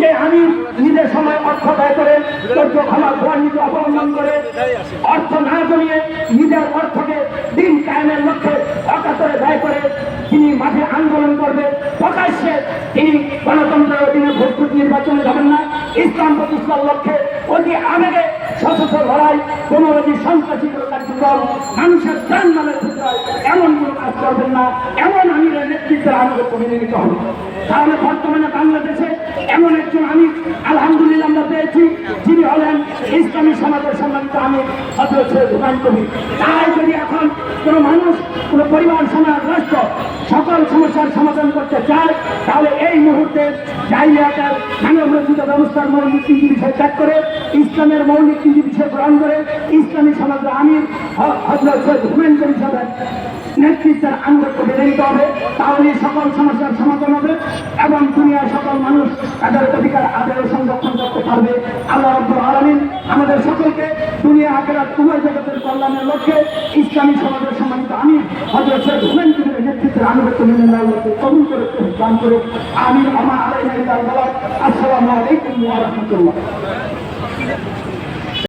যে আমি নিজের সময় অর্থ ব্যয় করে ধৈর্য ক্ষমা নীতি অবলম্বন করে অর্থ না জমিয়ে নিজের অর্থকে দিন কায়েমের লক্ষ্যে অকাতরে ব্যয় করে তিনি মাঠে আন্দোলন করবে। প্রকাশ্যে তিনি গণতন্ত্রের অধীনে ভোট নির্বাচনে যাবেন না। ইসলাম প্রতিষ্ঠার লক্ষ্যে অতি আবেগে সশস্ত্র লড়াই কোনো অতি সন্ত্রাসী কার্যক্রম, মানুষের প্রাণ নামের ক্ষেত্রে এমন কোনো কাজ করবেন না। এমন আমি নেতৃত্বে আমাদের মেনে হবে। তাহলে বর্তমানে বাংলাদেশে এমন একজন আমি আলহামদুলিল্লাহ আমরা পেয়েছি। যিনি হলেন ইসলামী সমাজের সম্মানিত আমি অথচ কবি তাই যদি এখন কোনো মানুষ, কোনো পরিবার, সমাজ, রাষ্ট্র সকল সমস্যার সমাধান করতে চায়, তাহলে এই মুহূর্তে জাহিলিয়াতের মানব রচিত ব্যবস্থার মৌলিক তিনটি বিষয় ত্যাগ করে, ইসলামের মৌলিক তিনটি বিষয় গ্রহণ করে, ইসলামী সমাজের আমির হজরত সৈয়দ হুমায়ুন কবি সাহেবের নেতৃত্বের আঙ্গত্য বেড়ে হবে, তাহলে সকল সমস্যার সমাধান দুনিয়ার সকল মানুষ তাদের অধিকার আদায় সংরক্ষণ করতে পারবে। আল্লাহ রব্বুল আলমিন আমাদের সকলকে দুনিয়া, আখেরাত, উভয় জগতের কল্যাণের লক্ষ্যে ইসলামী সমাজের সম্মানিত আমি হজরত শেখ হুমেন কবিরের নেতৃত্বে আনুগত্য মেনে আল্লাহকে কবুল করে দান করে আমি আমার আলাই আসসালামু আলাইকুম ওয়া রাহমাতুল্লাহ।